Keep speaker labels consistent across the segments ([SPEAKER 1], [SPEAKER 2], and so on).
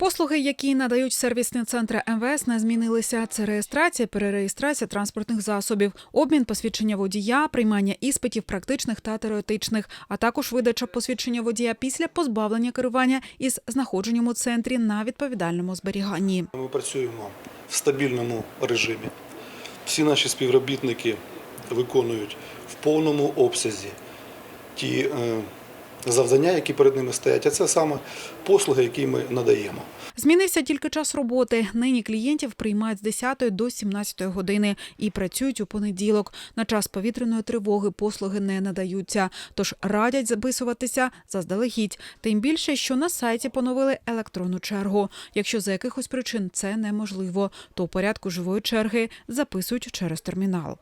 [SPEAKER 1] Послуги, які надають сервісні центри МВС, не змінилися. Це реєстрація, перереєстрація транспортних засобів, обмін посвідчення водія, приймання іспитів практичних та теоретичних, а також видача посвідчення водія після позбавлення керування із знаходженням у центрі на відповідальному зберіганні.
[SPEAKER 2] Ми працюємо в стабільному режимі. Всі наші співробітники виконують в повному обсязі ті е, завдання, які перед ними стоять. А це саме послуги, які ми надаємо.
[SPEAKER 1] Змінився тільки час роботи. Нині клієнтів приймають з 10 до 17 години і працюють у понеділок. На час повітряної тривоги послуги не надаються, тож радять записуватися заздалегідь. Тим більше, що на сайті поновили електронну чергу. Якщо за якихось причин це неможливо, то у порядку живої черги записують через термінал.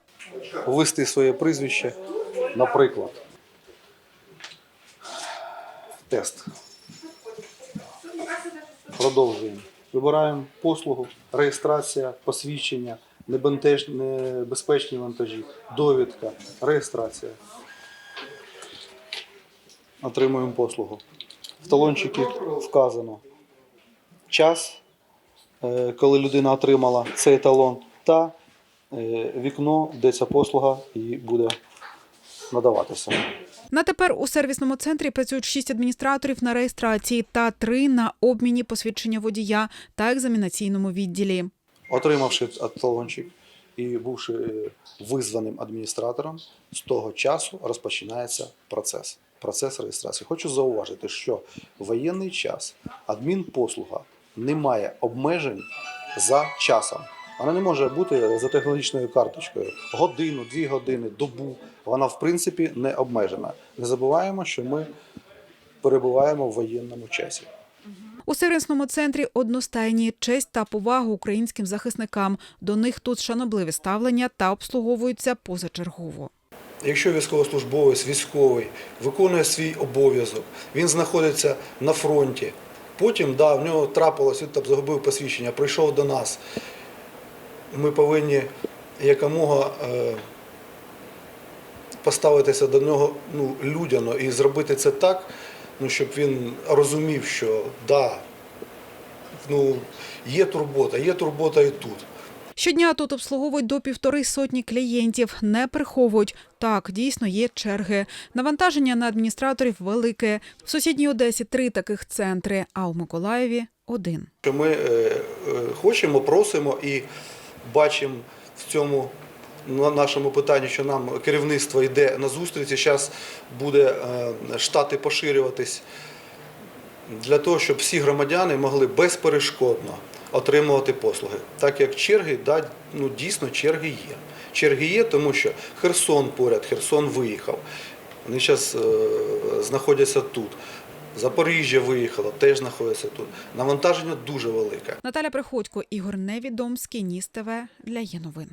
[SPEAKER 2] Ввести своє прізвище, наприклад, тест. Продовжуємо. Вибираємо послугу, реєстрація, посвідчення, небезпечні вантажі, довідка, реєстрація. Отримуємо послугу. В талончикі вказано час, е, коли людина отримала цей талон, та е, вікно, де ця послуга і буде надаватися.
[SPEAKER 1] На тепер у сервісному центрі працюють шість адміністраторів на реєстрації та три на обміні посвідчення водія та екзамінаційному відділі.
[SPEAKER 2] Отримавши талончик і бувши визваним адміністратором, з того часу розпочинається процес. Процес реєстрації. Хочу зауважити, що в воєнний час адмінпослуга не має обмежень за часом. Вона не може бути за технологічною карточкою годину, дві години, добу. Вона в принципі не обмежена. Не забуваємо, що ми перебуваємо в воєнному часі.
[SPEAKER 1] У сервісному центрі одностайні честь та повагу українським захисникам. До них тут шанобливе ставлення та обслуговуються позачергово.
[SPEAKER 2] Якщо військовослужбовець військовий виконує свій обов'язок, він знаходиться на фронті. Потім, да, в нього трапилось, він там загубив посвідчення, прийшов до нас. Ми повинні якомога е, поставитися до нього ну, людяно і зробити це так, ну, щоб він розумів, що да, ну, є турбота, є турбота і тут.
[SPEAKER 1] Щодня тут обслуговують до півтори сотні клієнтів, не приховують. Так, дійсно є черги. Навантаження на адміністраторів велике. В сусідній Одесі три таких центри, а у Миколаєві один.
[SPEAKER 2] Ми е, е, хочемо, просимо і бачимо в цьому на нашому питанні, що нам керівництво йде на зустрічі. Зараз буде е, штати поширюватись для того, щоб всі громадяни могли безперешкодно отримувати послуги. Так як черги, да, ну, дійсно черги є. Черги є, тому що Херсон поряд, Херсон виїхав. Вони зараз е, знаходяться тут. Запоріжжя виїхала, теж знаходиться тут. Навантаження дуже велике.
[SPEAKER 1] Наталя Приходько, Ігор Невідомський, Ніс ТВ для є новин.